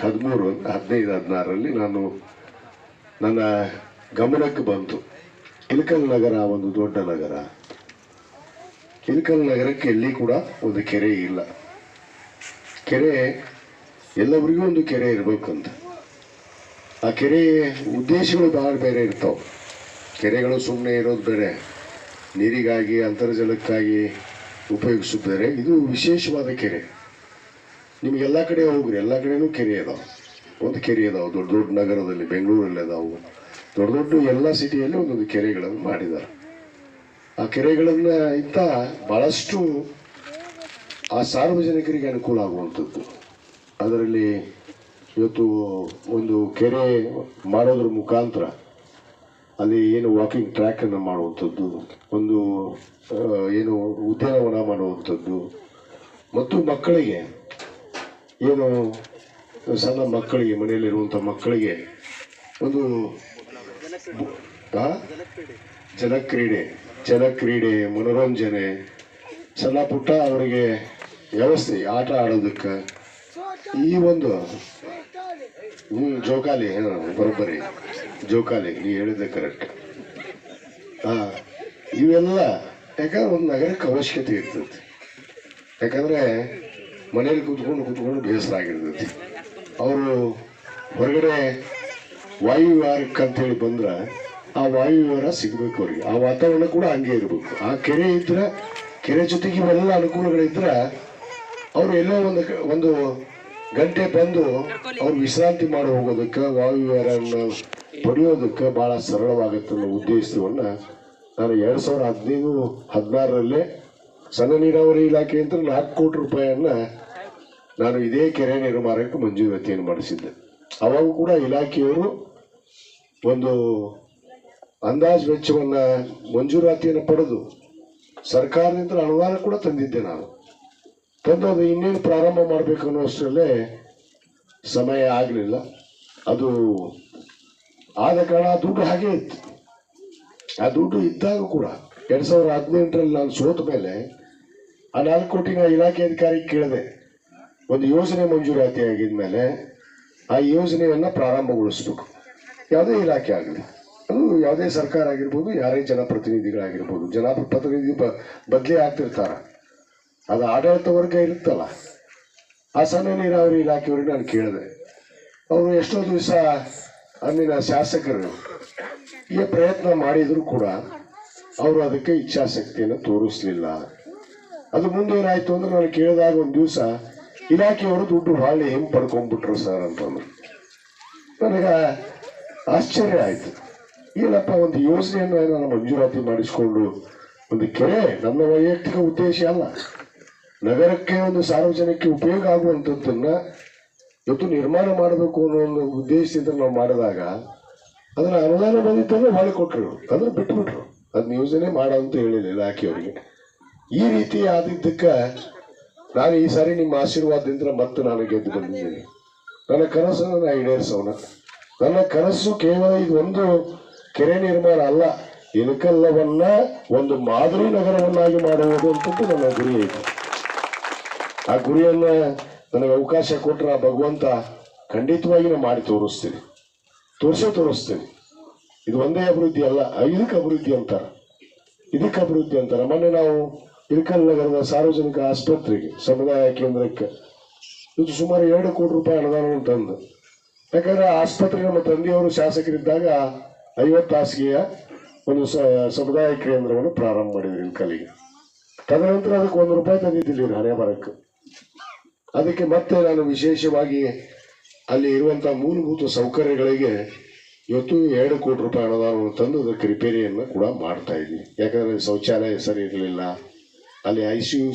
ಹದಿನೈದು, ಹದಿನಾರರಲ್ಲಿ ನಾನು ನನ್ನ ಗಮನಕ್ಕೆ ಬಂತು. ಕಿಲಕಲ್ ನಗರ ಒಂದು ದೊಡ್ಡ ನಗರ. ಕಿಲಕಲ್ ನಗರಕ್ಕೆ ಎಲ್ಲಿ ಕೂಡ ಒಂದು ಕೆರೆ ಇಲ್ಲ. ಕೆರೆ, ಎಲ್ಲರಿಗೂ ಒಂದು ಕೆರೆ ಇರಬೇಕಂತ. ಆ ಕೆರೆ ಉದ್ದೇಶಗಳು ಭಾಳ ಬೇರೆ ಇರ್ತಾವೆ. ಕೆರೆಗಳು ಸುಮ್ಮನೆ ಇರೋದು ಬೇರೆ. ನೀರಿಗಾಗಿ, ಅಂತರ್ಜಲಕ್ಕಾಗಿ ಉಪಯೋಗಿಸೋದು ಬೇರೆ. ಇದು ವಿಶೇಷವಾದ ಕೆರೆ. ನಿಮಗೆಲ್ಲ ಕಡೆ ಹೋಗ್ರಿ, ಎಲ್ಲ ಕಡೆನೂ ಕೆರೆ ಅದಾವೆ. ಒಂದು ಕೆರೆ ಅದಾವೆ, ದೊಡ್ಡ ದೊಡ್ಡ ನಗರದಲ್ಲಿ, ಬೆಂಗಳೂರಲ್ಲಿ ಅದಾವು. ದೊಡ್ಡ ದೊಡ್ಡ ಎಲ್ಲ ಸಿಟಿಯಲ್ಲಿ ಒಂದೊಂದು ಕೆರೆಗಳನ್ನು ಮಾಡಿದ್ದಾರೆ ಆ ಕೆರೆಗಳನ್ನು ಇಂಥ ಭಾಳಷ್ಟು ಆ ಸಾರ್ವಜನಿಕರಿಗೆ ಅನುಕೂಲ ಆಗುವಂಥದ್ದು. ಅದರಲ್ಲಿ ಇವತ್ತು ಒಂದು ಕೆರೆ ಮಾಡೋದ್ರ ಮುಖಾಂತರ ಅಲ್ಲಿ ಏನು ವಾಕಿಂಗ್ ಟ್ರ್ಯಾಕನ್ನು ಮಾಡುವಂಥದ್ದು, ಒಂದು ಏನು ಉದ್ಯಾನವನ ಮಾಡುವಂಥದ್ದು. ಮತ್ತು ಮಕ್ಕಳಿಗೆ ಏನು, ಸಣ್ಣ ಮಕ್ಕಳಿಗೆ ಮನೆಯಲ್ಲಿರುವಂಥ ಮಕ್ಕಳಿಗೆ ಒಂದು ಜನಕ್ರೀಡೆ ಜನಕ್ರೀಡೆ, ಮನೋರಂಜನೆ, ಸಣ್ಣ ಪುಟ್ಟ ಅವರಿಗೆ ವ್ಯವಸ್ಥೆ, ಆಟ ಆಡೋದಕ್ಕೆ. ಈ ಒಂದು ಹ್ಞೂ ಜೋಕಾಲಿ ಹಾಂ ಬರೋಬ್ಬರಿ. ಜೋಕಾಲಿ, ನೀ ಹೇಳಿದ್ದೆ ಕರೆಕ್ಟ್ ಹಾಂ ಇವೆಲ್ಲ, ಯಾಕಂದ್ರೆ ಒಂದು ನಗರಕ್ಕೆ ಅವಶ್ಯಕತೆ ಇರ್ತದೆ. ಯಾಕಂದರೆ ಮನೇಲಿ ಕೂತ್ಕೊಂಡು ಕೂತ್ಕೊಂಡು ಬೇಸರ ಆಗಿರ್ತೈತಿ ಅವರು ಹೊರಗಡೆ ವಾಯುವಿಹಾರಕ್ಕೆ ಅಂತೇಳಿ ಬಂದ್ರೆ ಆ ವಾಯುವಿಹಾರ ಸಿಗಬೇಕು ಅವ್ರಿಗೆ. ಆ ವಾತಾವರಣ ಕೂಡ ಹಂಗೆ ಇರಬೇಕು. ಆ ಕೆರೆ ಇದ್ರೆ, ಕೆರೆ ಜೊತೆಗೆ ಇವೆಲ್ಲ ಅನುಕೂಲಗಳಿದ್ರೆ ಅವರು ಎಲ್ಲೋ ಒಂದು ಒಂದು ಗಂಟೆ ಬಂದು ಅವ್ರು ವಿಶ್ರಾಂತಿ ಮಾಡಿ ಹೋಗೋದಕ್ಕೆ, ವಾಯುವಿಹಾರವನ್ನು ಪಡೆಯೋದಕ್ಕೆ ಭಾಳ ಸರಳವಾಗುತ್ತೆ ಅನ್ನೋ ಉದ್ದೇಶವನ್ನು ನಾನು ಎರಡು ಸಾವಿರದ ಹದಿನೈದು, ಹದಿನಾರರಲ್ಲೇ ಸಣ್ಣ ನೀರಾವರಿ ಇಲಾಖೆ ನಾಲ್ಕು ಕೋಟಿ ರೂಪಾಯಿಯನ್ನ ನಾನು ಇದೇ ಕೆರೆ ನಿರ್ಮಾಣಕ್ಕೆ ಮಂಜೂರಾತಿಯನ್ನು ಮಾಡಿಸಿದ್ದೆ. ಅವಾಗ ಕೂಡ ಇಲಾಖೆಯವರು ಒಂದು ಅಂದಾಜು ವೆಚ್ಚವನ್ನು ಮಂಜೂರಾತಿಯನ್ನು ಪಡೆದು ಸರ್ಕಾರದಿಂದ ಅನುದಾನ ಕೂಡ ತಂದಿದ್ದೆ ನಾನು. ತಂದು ಅದು ಇನ್ನೇನು ಪ್ರಾರಂಭ ಮಾಡಬೇಕು ಅನ್ನೋಷ್ಟರಲ್ಲೇ ಸಮಯ ಆಗಲಿಲ್ಲ. ಅದು ಆದ ಕಾರಣ ದುಡ್ಡು ಹಾಗೆ ಇತ್ತು. ಆ ದುಡ್ಡು ಇದ್ದಾಗ ಕೂಡ ಎರಡ್ ಸಾವಿರದ ಹದಿನೆಂಟರಲ್ಲಿ ನಾನು ಸೋತ ಮೇಲೆ ಆ ನಾಲ್ಕು ಕೋಟಿನ ಇಲಾಖೆ ಅಧಿಕಾರಿಗೆ ಕೇಳಿದೆ. ಒಂದು ಯೋಜನೆ ಮಂಜೂರಾತಿ ಆಗಿದ್ಮೇಲೆ ಆ ಯೋಜನೆಯನ್ನ ಪ್ರಾರಂಭಗೊಳಿಸ್ಬೇಕು. ಯಾವುದೇ ಇಲಾಖೆ ಆಗಲಿ, ಅದು ಯಾವುದೇ ಸರ್ಕಾರ ಆಗಿರ್ಬೋದು, ಯಾರೇ ಜನಪ್ರತಿನಿಧಿಗಳಾಗಿರ್ಬೋದು, ಜನಪ್ರತಿನಿಧಿ ಬ, ಬದಲಿ ಆಗ್ತಿರ್ತಾರ. ಅದು ಆಡಳಿತ ವರ್ಗ ಇರುತ್ತಲ್ಲ, ಆ ಸಣ್ಣ ನೀರಾವರಿ ಇಲಾಖೆಯವ್ರಿಗೆ ನಾನು ಕೇಳಿದೆ. ಅವರು ಎಷ್ಟೋ ದಿವಸ ಅಲ್ಲಿನ ಶಾಸಕರು ಈ ಪ್ರಯತ್ನ ಮಾಡಿದರೂ ಕೂಡ ಅವರು ಅದಕ್ಕೆ ಇಚ್ಛಾಶಕ್ತಿಯನ್ನು ತೋರಿಸ್ಲಿಲ್ಲ. ಅದು ಮುಂದೆ ಏನಾಯ್ತು ಅಂದ್ರೆ ನಾನು ಕೇಳಿದಾಗ ಒಂದು ದಿವಸ ಇಲಾಖೆಯವರು ದುಡ್ಡು ಭಾಳ ಹೆಂಗೆ ಪಡ್ಕೊಂಡ್ಬಿಟ್ರು ಸರ್? ಅಂತಂದ್ರು. ನನಗೆ ಆಶ್ಚರ್ಯ ಆಯಿತು. ಏನಪ್ಪ, ಒಂದು ಯೋಜನೆಯನ್ನು ನಾನು ಮಂಜೂರಾತಿ ಮಾಡಿಸ್ಕೊಂಡು ಒಂದು ಕೆರೆ ನನ್ನ ವೈಯಕ್ತಿಕ ಉದ್ದೇಶ ಅಲ್ಲ. ನಗರಕ್ಕೆ ಒಂದು ಸಾರ್ವಜನಿಕ ಉಪಯೋಗ ಆಗುವಂಥದ್ದನ್ನ ಇವತ್ತು ನಿರ್ಮಾಣ ಮಾಡಬೇಕು ಅನ್ನೋ ಒಂದು ಉದ್ದೇಶದಿಂದ ನಾವು ಮಾಡಿದಾಗ ಅದನ್ನು ಅನುದಾನ ಬಂದಿತ್ತಂದ್ರೆ ಹೊಳೆ ಕೊಟ್ಟರು ಅದನ್ನು ಬಿಟ್ಬಿಟ್ರು. ಅದನ್ನ ಯೋಜನೆ ಮಾಡೋ ಅಂತ ಹೇಳಿದೆ ಇಲಾಖೆ ಅವರಿಗೆ ಈ ರೀತಿ ಆದಿದ್ದಕ್ಕೆ ನಾನು ಈ ಸಾರಿ ನಿಮ್ಮ ಆಶೀರ್ವಾದದಿಂದ ಮತ್ತೆ ನಾನು ಗೆದ್ದು ಬಂದಿದ್ದೇನೆ. ನನ್ನ ಕನಸನ್ನು ನಾನು ಈಡೇರಿಸೋಣ ನನ್ನ ಕನಸು ಕೇವಲ ಒಂದು ಕೆರೆ ನಿರ್ಮಾಣ ಅಲ್ಲ, ಇಳಕಲ್ಲವನ್ನ ಒಂದು ಮಾದರಿ ನಗರವನ್ನಾಗಿ ಮಾಡುವುದು ಅಂತದ್ದು ನನ್ನ ಗುರಿ ಐತೆ ಆ ಗುರಿಯನ್ನ ನನಗೆ ಅವಕಾಶ ಕೊಟ್ಟರೆ ಆ ಭಗವಂತ ಖಂಡಿತವಾಗಿ ನಾನು ಮಾಡಿ ತೋರಿಸ್ತೀನಿ. ತೋರಿಸೇ ತೋರಿಸ್ತೀನಿ. ಇದು ಒಂದೇ ಅಭಿವೃದ್ಧಿ ಅಲ್ಲ, ಇದಕ್ಕೆ ಅಭಿವೃದ್ಧಿ ಅಂತಾರೆ. ಇದಕ್ಕೆ ಅಭಿವೃದ್ಧಿ ಅಂತಾರೆ. ಮೊನ್ನೆ ನಾವು ಇಳಕಲ್ ನಗರದ ಸಾರ್ವಜನಿಕ ಆಸ್ಪತ್ರೆಗೆ, ಸಮುದಾಯ ಕೇಂದ್ರಕ್ಕೆ ಇದು ಸುಮಾರು ಎರಡು ಕೋಟಿ ರೂಪಾಯಿ ಅನುದಾನವನ್ನು ತಂದು. ಯಾಕಂದ್ರೆ ಆಸ್ಪತ್ರೆ ನಮ್ಮ ತಂದೆಯವರು ಶಾಸಕರಿದ್ದಾಗ ಐವತ್ತು ಹಾಸಿಗೆಯ ಒಂದು ಸಮುದಾಯ ಕೇಂದ್ರವನ್ನು ಪ್ರಾರಂಭ ಮಾಡಿದ್ರು ಇಳಕಲ್ಲಿಗೆ ತದನಂತರ ಅದಕ್ಕೆ ಒಂದು ರೂಪಾಯಿ ತಂದಿದ್ದಿಲ್ಲ ಹಣೆ ಬರಕ್ಕೆ. ಅದಕ್ಕೆ ಮತ್ತೆ ನಾನು ವಿಶೇಷವಾಗಿ ಅಲ್ಲಿ ಇರುವಂತಹ ಮೂಲಭೂತ ಸೌಕರ್ಯಗಳಿಗೆ ಇವತ್ತು ಎರಡು ಕೋಟಿ ರೂಪಾಯಿ ಅನುದಾನವನ್ನು ತಂದು ಅದಕ್ಕೆ ರಿಪೇರಿಯನ್ನು ಕೂಡ ಮಾಡ್ತಾ ಇದ್ವಿ. ಯಾಕಂದ್ರೆ ಶೌಚಾಲಯ ಸರಿ ಇರಲಿಲ್ಲ. ಅಲ್ಲಿ ಐ ಸಿ ಯು